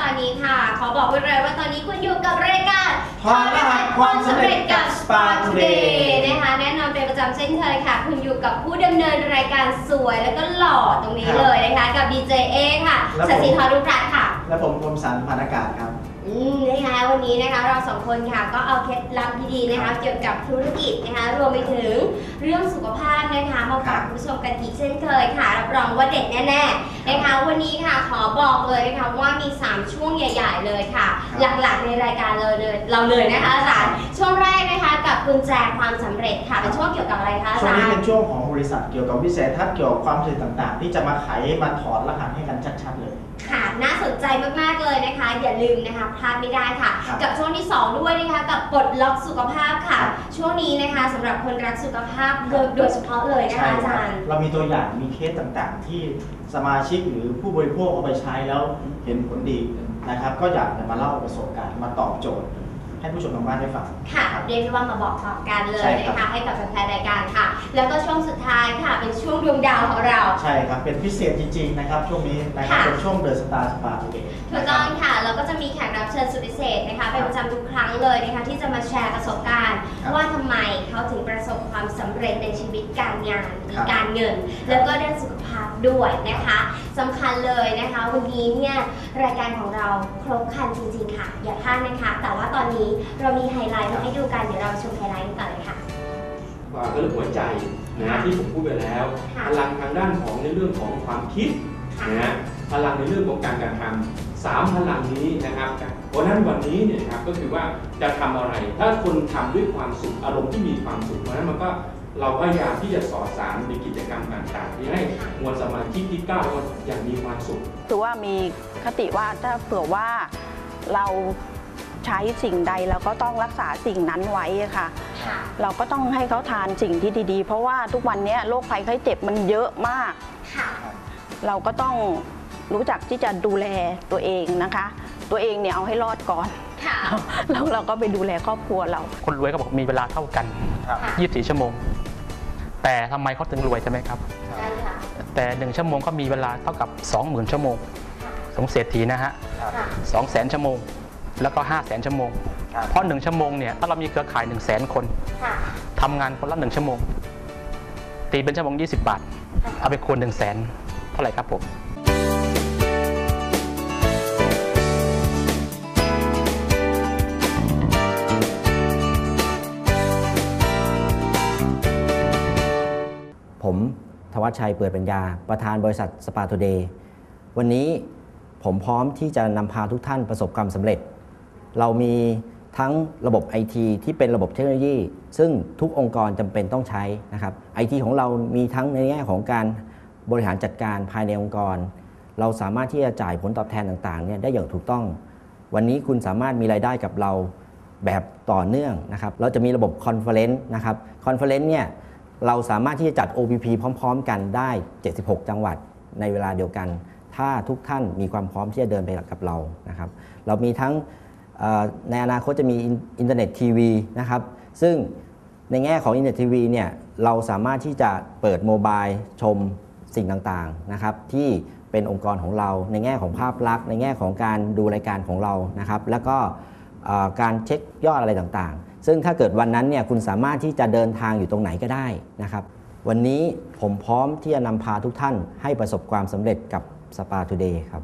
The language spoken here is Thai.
ตอนนี้ค่ะ ขอบอกไว้เลยว่าตอนนี้คุณอยู่กับรายการถอดรหัสความสำเร็จกับ Spa Today นะคะแน่นอนเป็นประจำเช่นเคยค่ะ คุณอยู่กับผู้ดำเนินรายการสวยแล้วก็หล่อตรงนี้ครับเลยนะคะ กับดีเจเอค่ะแล้วผมสศิธรรุปรัตน์ค่ะ และผมคมสันพานอากาศครับ อืมนะคะวันนี้นะคะเราสองคนค่ะก็เอาเคล็ดลับดีๆนะคะเกี่ยวกับธุรกิจนะคะรวมไปถึงเรื่องสุขภาพนะคะมาฝากคุณผู้ชมกันอีกเช่นเคยค่ะรับรองว่าเด็ดแน่ๆนะคะวันนี้ค่ะขอบอกเลยนะคะว่ามี 3 ช่วงใหญ่ ๆ เลยค่ะครับหลักๆในรายการเลยเลยเราเลยนะคะอาจารย์ช่วงแรกนะคะกับกุญแจความสำเร็จค่ะเป็นช่วงเกี่ยวกับอะไรคะอาช่วงจารนี้ย์เป็นช่วงของบริษัทเกี่ยวกับวิสัยทัศน์เกี่ยวกับความสำเร็จต่างๆ ที่จะมาไขมาถอดรหัสให้กันชัดๆเลย ค่ะน่าสนใจมาก ๆ เลยนะคะ อย่าลืมนะคะพลาดไม่ได้ค่ะ ครับกับช่วงที่ 2 ด้วยนะคะ กับปลดล็อกสุขภาพค่ะ ครับ ช่วงนี้นะคะสำหรับคนรักสุขภาพโดยโดยเฉพาะเลยนะคะอาคจารัรย์ เรามีตัวอย่างมีเคสต่างๆ ที่สมาชิกหรือผู้บริโภคเอาไปใช้แล้วเห็นผลดีนะครับ ก็อยากจะมาเล่าประสบการณ์มาตอบโจทย์ ให้ผู้ชมทางบ้านได้ฟัง ค่ะรับเรียกได้ว่ามาบอกต่อกันเลยใช่ครับ นะคะให้กับแฟนๆรายการค่ะ แล้วก็ช่วงสุดท้ายค่ะ เป็นช่วงดวงดาวของเรา ใช่ครับ เป็นพิเศษจริงๆนะครับ ช่วงนี้นะครับค่ะ เป็นช่วงเดอะสตาร์สปาทูเดย์ ถูกต้องค่ะ เราก็จะมีแขกรับเชิญสุดพิเศษนะคะเป็นประจำทุกครั้งเลยนะคะที่จะมาแชร์ประสบการณ์ ความสำเร็จในชีวิตการงานหรือครับการเงิน แล้วก็เรื่องสุขภาพด้วยนะคะสำคัญเลยนะคะ วันนี้เนี่ยรายการของเราครบครันจริงๆค่ะ อย่าพลาดนะคะ แต่ว่าตอนนี้เรามีไฮไลท์มาให้ดูกันเดี๋ยวเราชมไฮไลท์กันต่อเลยค่ะ ว่าก็เรื่องหัวใจนะที่ผมพูดไปแล้วค่ะพลังทางด้านของในเรื่องของความคิดค่ะ นะพลังในเรื่องของการกระทำ สามพลังนี้นะครับเพราะฉะนั้นวันนี้เนี่ยนะครับก็คือว่าจะทำอะไร ถ้าคนทำด้วยความสุขอารมณ์ที่มีความสุขเพราะฉะนั้นมันก็เราพยายามที่จะสอดสารในกิจกรรมต่างๆที่ให้มวลสมาชิกที่ก้าวอย่างมีความสุขคือว่ามีคติว่าถ้าเผื่อว่าเราใช้สิ่งใดเราก็ต้องรักษาสิ่งนั้นไว้อะค่ะค่ะ เราก็ต้องให้เขาทานสิ่งที่ดีๆ เพราะว่าทุกวันนี้โรคภัยไข้เจ็บมันเยอะมากค่ะเราก็ต้อง รู้จักที่จะดูแลตัวเองนะคะ ตัวเองเนี่ยเอาให้รอดก่อนค่ะแล้วเราก็ไปดูแลครอบครัวเรา คนรวยก็บอกมีเวลาเท่ากันครับค่ะ24 ชั่วโมง แต่ทำไมเขาถึงรวยใช่ไหมครับได้ค่ะแต่1ชั่วโมงก็มีเวลาเท่ากับ 20,000 ชั่วโมงสงเศรษฐีนะฮะครับค่ะ200,000ชั่วโมง แล้วก็500,000ชั่วโมงครับเพราะ1ชั่วโมงเนี่ยถ้าเรามีเครือข่าย1 0 0 0 0 0คนค่ะทำงานคนละ1ชั่วโมง ตีเป็นชั่วโมง 20 บาท เอาไปคูณ1 0 0 0 0แสนเท่าไหร่ครับผมผม วัชชัยเปิดปัญญา ประธานบริษัทสปาโตเดย์วันนี้ผมพร้อมที่จะนำพาทุกท่านประสบความสำเร็จ เรามีทั้งระบบ IT ที่เป็นระบบเทคโนโลยี ซึ่งทุกองค์กรจำเป็นต้องใช้นะครับ IT ของเรามีทั้งในแง่ของการบริหารจัดการภายในองค์กร เราสามารถที่จะจ่ายผลตอบแทนต่างๆเนี่ยได้อย่างถูกต้อง วันนี้คุณสามารถมีรายได้กับเราแบบต่อเนื่องนะครับ เราจะมีระบบคอนเฟอเรนซ์นะครับคอนเฟอเรนซ์เนี่ย เราสามารถที่จะจัด OPP พร้อม ๆ กันได้ 76 จังหวัดในเวลาเดียวกัน ถ้าทุกท่านมีความพร้อมที่จะเดินไปกับเรานะครับ เรามีทั้งในอนาคตจะมีอินเทอร์เน็ตทีวีนะครับ ซึ่งในแง่ของอินเทอร์เน็ตทีวีเนี่ยเราสามารถที่จะเปิดโมบายชมสิ่งต่างๆนะครับ ที่เป็นองค์กรของเราในแง่ของภาพลักษณ์ ในแง่ของการดูรายการของเรานะครับ แล้วก็ การเช็คยอดอะไรต่างๆ ซึ่งถ้าเกิดวันนั้นเนี่ยคุณสามารถที่จะเดินทางอยู่ตรงไหนก็ได้นะครับ วันนี้ผมพร้อมที่จะนำพาทุกท่านให้ประสบความสำเร็จกับสปาทูเดย์ครับ